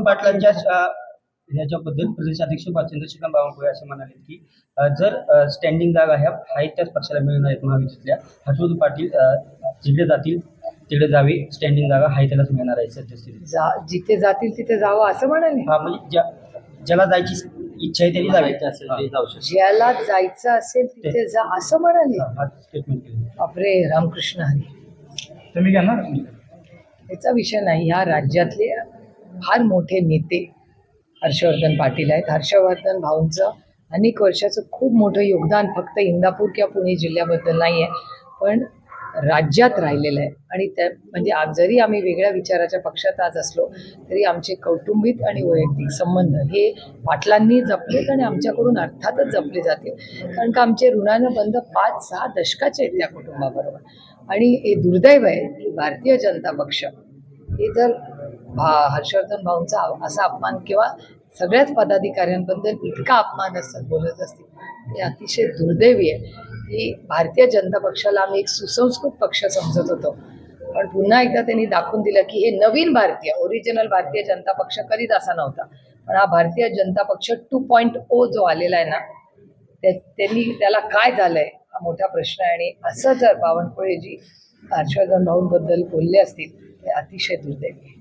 हर्षवर्धन पाटलांच्या ह्याच्याबद्दल प्रदेश अध्यक्ष चंद्रशेखर बावनकुळे असे म्हणाले की जर स्टँडिंग जागा ह्या आहेत त्याच पक्षाला मिळणार आहेत महायुतीतल्या हर्षवर्धन पाटील जिकडे जातील तिकडे जावे स्टँडिंग जागा आहे त्यालाच मिळणार आहे सद्यस्थितीत जा जिथे जातील तिथे जावं असं म्हणाले? हा म्हणजे ज्या ज्याला जायची इच्छा आहे त्यांनी जावे. जाऊ शकतो. ज्याला जायचं असेल तिथे जा असं म्हणाले? हा स्टेटमेंट केलं. बापरे रामकृष्ण हरी. तुम्ही घेणार? याचा विषय नाही ह्या राज्यातले फार मोठे नेते हर्षवर्धन पाटील आहेत. हर्षवर्धन भाऊंचं अनेक वर्षाचं खूप मोठं योगदान फक्त इंदापूर किंवा पुणे जिल्ह्याबद्दल नाही आहे पण राज्यात राहिलेलं आहे. आणि त्या म्हणजे आज जरी आम्ही वेगळ्या विचाराच्या पक्षात आज असलो तरी आमचे कौटुंबिक आणि वैयक्तिक संबंध हे पाटलांनी जपलेत आणि आमच्याकडून अर्थातच जपले जातील. कारण का आमचे ऋणानं बंध पाच सहा दशकाचे आहेत त्या कुटुंबाबरोबर. आणि हे दुर्दैव आहे की भारतीय जनता पक्ष हे जर भा हर्षवर्धन भाऊंचा असा अपमान किंवा सगळ्याच पदाधिकाऱ्यांबद्दल इतका अपमान असतात बोलत असतील ते अतिशय दुर्दैवी आहे. की भारतीय जनता पक्षाला आम्ही एक सुसंस्कृत पक्ष समजत होतो. पण पुन्हा एकदा त्यांनी दाखवून दिलं की हे नवीन भारतीय ओरिजिनल भारतीय जनता पक्ष कधीच असा नव्हता. पण हा भारतीय जनता पक्ष टू पॉईंट ओ जो आलेला आहे ना त्या त्यांनी त्याला काय झालंय हा मोठा प्रश्न आहे. आणि असं जर बावनकुळेजी हर्षवर्धन भाऊंबद्दल बोलले असतील ते अतिशय दुर्दैवी